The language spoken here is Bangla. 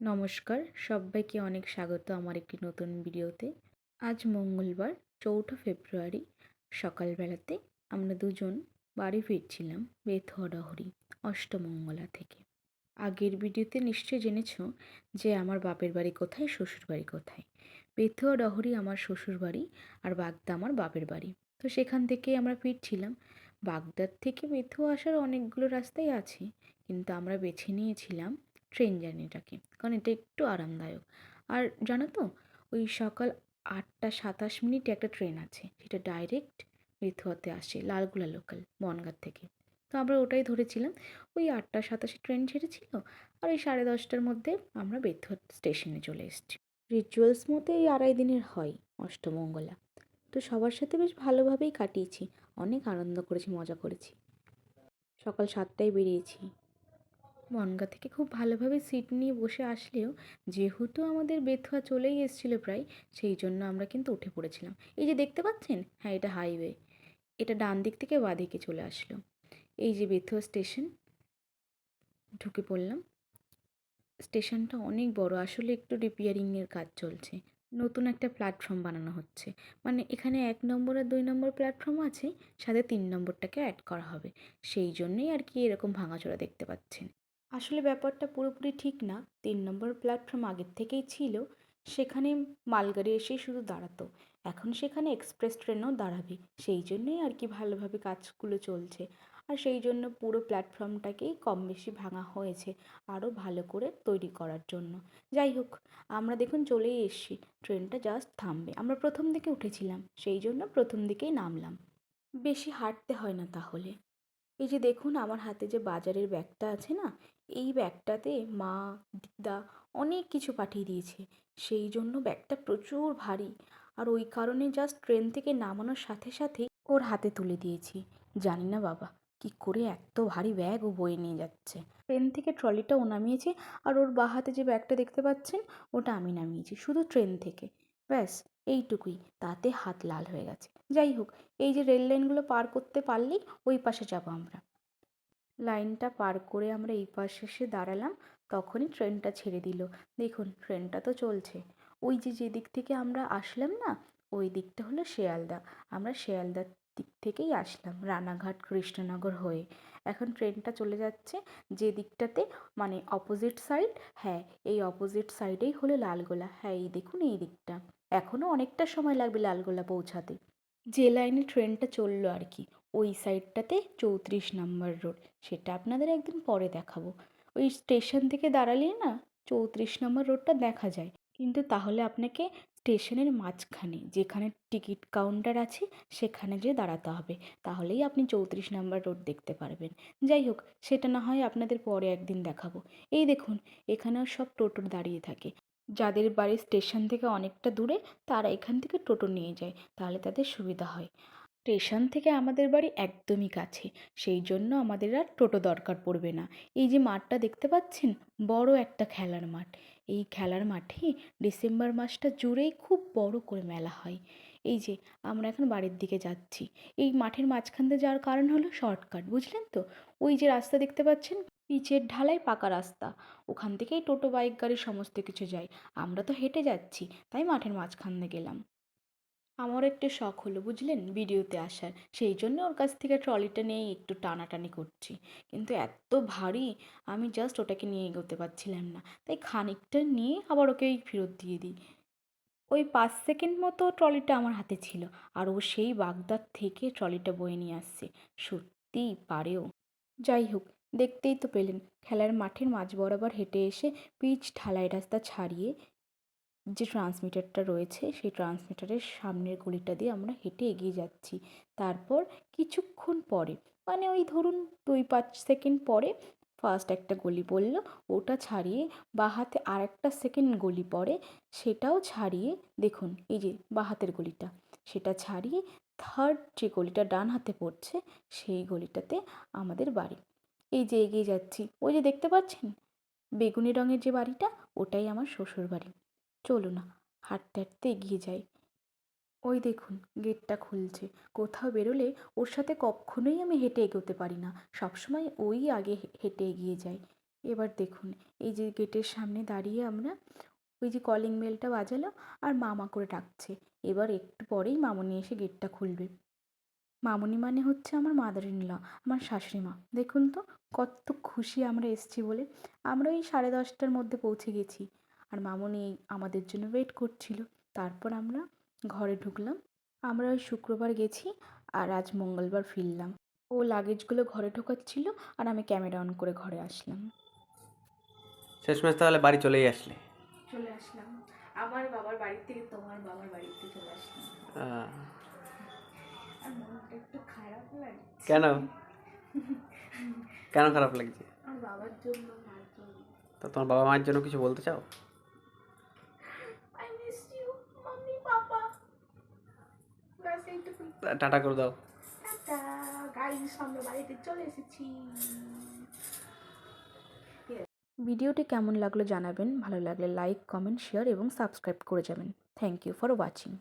নমস্কার, সবাইকে অনেক স্বাগত আমার একটি নতুন ভিডিওতে। আজ মঙ্গলবার, চৌঠা ফেব্রুয়ারি, সকালবেলাতে আমরা দুজন বাড়ি ফিরছিলাম বেথুয়া ডহরি অষ্টমঙ্গলা থেকে। আগের ভিডিওতে নিশ্চয়ই জেনেছ যে আমার বাপের বাড়ি কোথায়, শ্বশুর বাড়ি কোথায়। বেথুয়া ডহরি আমার শ্বশুর বাড়ি আর বাগদা আমার বাপের বাড়ি। তো সেখান থেকে আমরা ফিরছিলাম। বাগদার থেকে বেথুয়া আসার অনেকগুলো রাস্তাই আছে, কিন্তু আমরা বেছে নিয়েছিলাম ট্রেন জার্নিটাকে, কারণ এটা একটু আরামদায়ক। আর জানো তো, ওই সকাল আটটা সাতাশ মিনিটে একটা ট্রেন আছে, সেটা ডাইরেক্ট বেথুয়াতে আসে, লালগুলা লোকাল, বনগাঁ থেকে। তো আমরা ওটাই ধরেছিলাম, ওই আটটা সাতাশে ট্রেন ছেড়েছিল, আর ওই সাড়ে দশটার মধ্যে আমরা বেথুয়া স্টেশনে চলে এসেছি। রিচুয়ালস মতো এই আড়াই দিনের হয়, অষ্টমঙ্গলা। তো সবার সাথে বেশ ভালোভাবেই কাটিয়েছি, অনেক আনন্দ করেছি, মজা করেছি। সকাল সাতটায় বেরিয়েছি। বনগাঁ থেকে খুব ভালোভাবে সিট নিয়ে বসে আসলেও যেহেতু আমাদের বেথুয়া চলেই এসেছিল প্রায়, সেই জন্য আমরা কিন্তু উঠে পড়েছিলাম। এই যে দেখতে পাচ্ছেন? হ্যাঁ এটা হাইওয়ে। এটা ডান দিক থেকে বাঁ দিকে চলে আসলো। এই যে বেথুয়া স্টেশন, ঢুকে পড়লাম। স্টেশনটা অনেক বড়, আসলে একটু রিপেয়ারিংয়ের কাজ চলছে। নতুন একটা প্ল্যাটফর্ম বানানো হচ্ছে। মানে এখানে এক নম্বর আর দুই নম্বর প্ল্যাটফর্ম আছে, সাথে তিন নম্বরটাকে অ্যাড করা হবে। সেই জন্যই আর কি এরকম ভাঙাচোরা দেখতে পাচ্ছেন। আসলে ব্যাপারটা পুরোপুরি ঠিক না। তিন নম্বর প্ল্যাটফর্ম আগের থেকেই ছিল, সেখানে মালগাড়ি এসেই শুধু দাঁড়াতো। এখন সেখানে এক্সপ্রেস ট্রেনও দাঁড়াবে। সেই জন্যই আর কি ভালোভাবে কাজগুলো চলছে। আর সেই জন্য পুরো প্ল্যাটফর্মটাকেই কম বেশি ভাঙা হয়েছে আরও ভালো করে তৈরি করার জন্য। যাই হোক, আমরা দেখুন চলেই এসেছি। ট্রেনটা জাস্ট থামবে। আমরা প্রথম দিকে উঠেছিলাম, সেই জন্য প্রথম দিকেই নামলাম। বেশি হাঁটতে হয় না তাহলে। এই যে দেখুন, আমার হাতে যে বাজারের ব্যাগটা আছে না, এই ব্যাগটাতে মা, দিদা অনেক কিছু পাঠিয়ে দিয়েছে। সেই জন্য ব্যাগটা প্রচুর ভারী। আর ওই কারণে জাস্ট ট্রেন থেকে নামানোর সাথে সাথেই ওর হাতে তুলে দিয়েছি। জানি না বাবা, কি করে এত ভারী ব্যাগ ও বয়ে নিয়ে যাচ্ছে। ট্রেন থেকে ট্রলিটা ও নামিয়েছে, আর ওর বা হাতে যে ব্যাগটা দেখতে পাচ্ছেন, ওটা আমি নামিয়েছি। শুধু ট্রেন থেকে। ব্যাস, এইটুকুই। তাতে হাত লাল হয়ে গেছে। যাই হোক, এই যে রেল লাইনগুলো পার করতে পারলেই ওই পাশে যাব আমরা। লাইনটা পার করে আমরা এই পাশে এসে দাঁড়ালাম, তখনই ট্রেনটা ছেড়ে দিল। দেখুন, ট্রেনটা তো চলছে। ওই যে যে দিক থেকে আমরা আসলাম না, ওই দিকটা হলো শিয়ালদা। আমরা শিয়ালদার দিক থেকেই আসলাম, রানাঘাট কৃষ্ণনগর হয়ে। এখন ট্রেনটা চলে যাচ্ছে যে দিকটাতে মানে অপোজিট সাইড হ্যাঁ এই অপোজিট সাইডেই হলো লালগোলা। হ্যাঁ এই দেখুন, এই দিকটা। এখনও অনেকটা সময় লাগবে লালগোলা পৌঁছাতে। যে লাইনে ট্রেনটা চলল আর কি, ওই সাইডটাতে চৌত্রিশ নাম্বার রোড, সেটা আপনাদের একদিন পরে দেখাবো। ওই স্টেশন থেকে দাঁড়ালে না চৌত্রিশ নম্বর রোডটা দেখা যায়। কিন্তু তাহলে আপনাকে স্টেশনের মাঝখানে, যেখানে টিকিট কাউন্টার আছে, সেখানে যেয়ে দাঁড়াতে হবে, তাহলেই আপনি চৌত্রিশ নাম্বার রোড দেখতে পারবেন। যাই হোক, সেটা না হয় আপনাদের পরে একদিন দেখাবো। এই দেখুন, এখানেও সব টোটো দাঁড়িয়ে থাকে। যাদের বাড়ি স্টেশন থেকে অনেকটা দূরে, তারা এখান থেকে টোটো নিয়ে যায়, তাহলে তাদের সুবিধা হয়। স্টেশন থেকে আমাদের বাড়ি একদমই কাছে, সেই জন্য আমাদের আর টোটো দরকার পড়বে না। এই যে মাঠটা দেখতে পাচ্ছেন? বড় একটা খেলার মাঠ। এই খেলার মাঠে ডিসেম্বর মাসটা জুড়েই খুব বড় করে মেলা হয়। এই যে, আমরা এখন বাড়ির দিকে যাচ্ছি। এই মাঠের মাঝখান দিয়ে যাওয়ার কারণ হলো শর্টকাট, বুঝলেন তো? ওই যে রাস্তা দেখতে পাচ্ছেন? পিচের ঢালাই পাকা রাস্তা। ওখান থেকেই টোটো, বাইক, গাড়ি সমস্ত কিছু যায়। আমরা তো হেঁটে যাচ্ছি, তাই মাঠের মাঝখান দিয়ে গেলাম। আমার একটু শখ হলো, বুঝলেন, ভিডিওতে আসার। সেই জন্য ওর কাছ থেকে ট্রলিটা নিয়ে একটু টানাটানি করছি। কিন্তু এত ভারী, আমি জাস্ট ওটাকে নিয়ে এগোতে পারছিলাম না। তাই খানিকটা নিয়ে আবার ওকে ফেরত দিয়ে দিই। ওই পাঁচ সেকেন্ড মতো ট্রলিটা আমার হাতে ছিল। আর ও সেই বাগদার থেকে ট্রলিটা বয়ে নিয়ে আসছে। সত্যিই পারেও। যাই হোক দেখতেই তো পেলেন, খেলার মাঠের মাঝ বরাবর হেঁটে এসে পিচ ঢালাই রাস্তা ছাড়িয়ে যে ট্রান্সমিটারটা রয়েছে, সেই ট্রান্সমিটারের সামনের গলিটা দিয়ে আমরা হেঁটে এগিয়ে যাচ্ছি। তারপর কিছুক্ষণ পরে মানে ওই ধরুন দুই পাঁচ সেকেন্ড পরে ফার্স্ট একটা গলি পড়ল, ওটা ছাড়িয়ে বাঁ হাতে আর একটা সেকেন্ড গলি পড়ে, সেটাও ছাড়িয়ে দেখুন, এই যে বাঁ হাতের গলিটা, সেটা ছাড়িয়ে থার্ড যে গলিটা ডান হাতে পড়ছে, সেই গলিটাতে আমাদের বাড়ি। এই যে এগিয়ে যাচ্ছি। ওই যে দেখতে পাচ্ছেন? বেগুনি রঙের যে বাড়িটা, ওটাই আমার শ্বশুর বাড়ি। চলো না, হাঁটতে হাঁটতে এগিয়ে যাই। ওই দেখুন, গেটটা খুলছে। কোথাও বেরোলে ওর সাথে কখনোই আমি হেঁটে এগোতে পারি না। সবসময় ওই আগে হেঁটে এগিয়ে যায় এবার দেখুন, এই যে গেটের সামনে দাঁড়িয়ে আমরা ওই যে কলিং বেলটা বাজালো আর মামা করে ডাকছে। এবার একটু পরেই মামনি এসে গেটটা খুলবে। মামনি মানে হচ্ছে আমার মাদার ইন ল আমার শাশুড়ি মা দেখুন তো কত খুশি আমরা এসছি বলে। আমরা ওই সাড়ে দশটার মধ্যে পৌঁছে গেছি। আর মামনি আমাদের জন্য ওয়েট করছিল। তারপর আমরা ঘরে ঢুকলাম। আমরা ওই শুক্রবার গেছি আর আজ মঙ্গলবার ফিরলাম। ও লাগেজগুলো ঘরে ঢোকাচ্ছিল আর আমি ক্যামেরা অন করে ঘরে আসলাম। শেষমেশ তাহলে বাড়ি চলেই আসলে। চলে আসলাম। আমার বাবার বাড়ি থেকে তোমার বাবার বাড়িতে চলে আসলাম। কেন? কেন খারাপ লাগছে? আর বাবার জন্য মার জন্য। তো তোমার বাবা মায়ের জন্য কিছু বলতে চাও? টাটা করে দাও। ভিডিওটি কেমন লাগল জানাবেন। ভালো লাগলে লাইক কমেন্ট শেয়ার এবং সাবস্ক্রাইব করে যাবেন। Thank you for watching